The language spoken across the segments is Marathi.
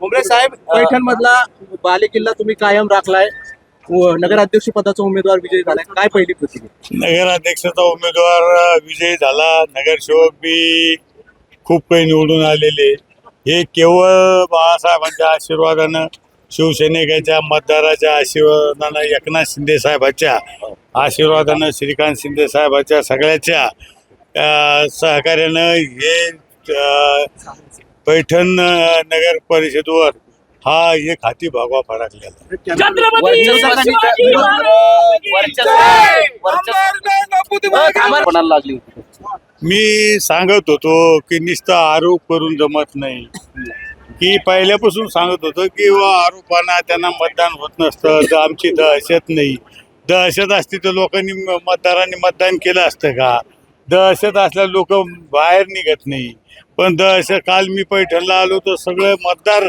भुमरे साहेब पैठण मधला बालेकिल्ला तुम्ही कायम राखलाय. व नगराध्यक्ष पदाचा उमेदवार विजयी झालाय. काय पहिली प्रतिक्रिया? नगराध्यक्षाचा उमेदवार विजयी झाला. नगरसेवक बी खूप काही निवडून आलेले. हे केवळ बाळासाहेबांच्या आशीर्वादानं शिवसैनिकाच्या मतदाराच्या आशीर्वादानं एकनाथ शिंदे साहेबाच्या आशीर्वादानं श्रीकांत शिंदे साहेबाच्या सगळ्याच्या सहकार्यानं हे पैठण नगर परिषदेवर हा एक हाती भागवा फडकलेला मी सांगत होतो की नुसतं आरोप करून जमत नाही. की पहिल्यापासून सांगत होतो की व आरोपांना त्यांना मतदान होत नसतं तर आमची दहशत नाही. दहशत असती तर लोकांनी मतदारांनी मतदान केलं असतं का? दहशत असल्या लोक बाहेर निघत नाही. पण दहशत काल मी पैठणला आलो तर सगळे मतदार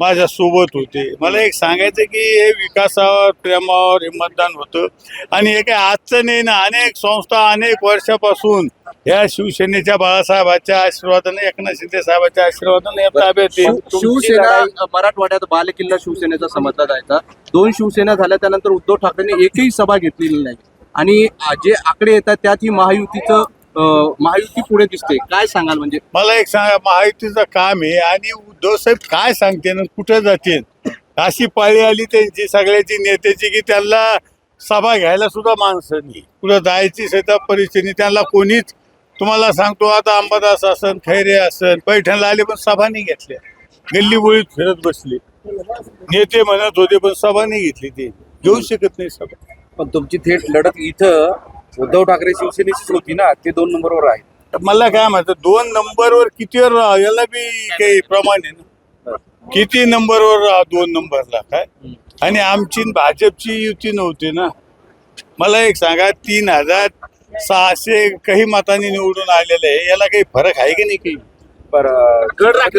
माझ्या सोबत होते. मला एक सांगायचं की हे विकासावर प्रेमावर हे मतदान होतं. आणि हे काय आजचं नाही ना अनेक संस्था अनेक वर्षापासून या शिवसेनेच्या बाळासाहेबांच्या आशीर्वादाने एकनाथ शिंदे साहेबांच्या आशीर्वादाने ताब्यात शिवसेना मराठवाड्यात बालेकिल्ला शिवसेनेचा समजला जायचा. दोन शिवसेना झाल्या त्यानंतर उद्धव ठाकरेंनी एकही सभा घेतलेली नाही. आणि जे आकडे येतात त्यात ही महायुतीचं महायुती पुढे दिसते. काय सांगाल म्हणजे? मला एक सांगा महायुतीचं काम आहे आणि उद्धव साहेब काय सांगते ना कुठं जाते अशी पाळी आली त्यांची सगळ्याची नेत्याची की त्यांना सभा घ्यायला सुद्धा माणसं नाही. कुठं जायची सुद्धा परिस्थिती त्यांना कोणीच तुम्हाला सांगतो आता अंबादास असन खैरे असन पैठणला आले पण सभा नाही घेतल्या. गल्ली बोळीत फिरत बसले. नेते म्हणत होते पण सभा नाही घेतली ते. घेऊ शकत नाही सभा. पण तुमची थेट लढत इथं उद्धव ठाकरे शिवसेनेचीच होती ना ते दोन नंबरवर आहे तर मला काय म्हणतं दोन नंबरवर कितीवर राहा याला बी काही प्रमाण आहे ना. किती नंबरवर राहा दोन नंबरला काय? आणि आमची न भाजपची युती नव्हती ना. मला एक सांगा तीन हजार सहाशे काही मतांनी निवडून आलेले आहे याला काही फरक आहे की नाही काही?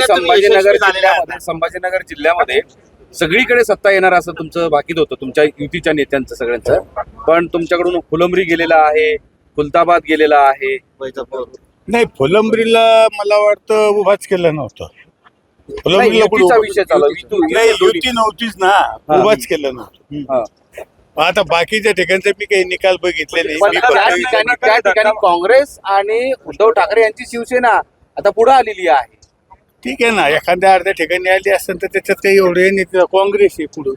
संभाजीनगर. जिल्ह्यामध्ये संभाजीनगर जिल्ह्यामध्ये सगळीकडे सत्ता येणार असं तुमचं बाकीत होतं तुमच्या युतीच्या नेत्यांचं सगळ्यांचं. पण तुमच्याकडून फुलंब्री गेलेला आहे खुलताबाद गेलेला आहे. नाही फुलंब्रीला मला वाटतं उभाच केलं नव्हतं. नाही, फुलंब्रीला कुठं युतीचा उभं- विषय चालू आहे. युती- नाही युती- युती नव्हतीच ना. उभाच केलं नव्हतं. हा. आता बाकीच्या ठिकाणचे मी काही निकाल बघितले नाही पण मी त्या फक्त ठिकाणी त्या ठिकाणी काँग्रेस आणि उद्धव ठाकरे यांची शिवसेना आता पुढे आलेली आहे. ठीक आहे ना एखाद्या अर्ध्या ठिकाणी आली असेल तर त्याच्यात काही एवढे नाही तिथं काँग्रेस आहे पुढे.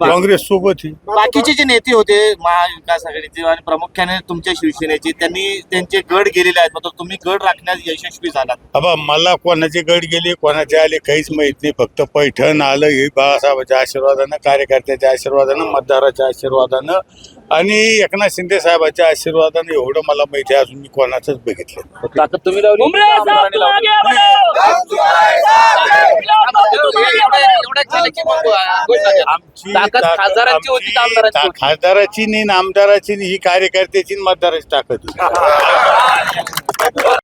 काँग्रेस सोबत आहे. बाकीचे जे नेते होते महाविकास आघाडीचे आणि प्रामुख्याने तुमच्या शिवसेनेचे त्यांनी त्यांचे गड गेलेले आहेत मात्र तुम्ही गड राखण्यात यशस्वी झालात. बाबा मला कोणाचे गड गेले कोणाचे आले काहीच माहीत नाही. फक्त पैठण आलं हे बाळासाहेबांच्या आशीर्वादानं कार्यकर्त्याच्या आशीर्वादानं मतदाराच्या आशीर्वादानं आणि एकनाथ शिंदे साहेबांच्या आशीर्वादानं एवढं मला माहिती आहे अजून मी कोणाचंच बघितलं ताकद तुम्ही लावली आमची ताकद ताकद- खासदारांची होती का आमची आमदारांची ता- होती? खासदाराची नाही ना आमदाराची नाही ही कार्यकर्त्याची आणि मतदाराची ताकद.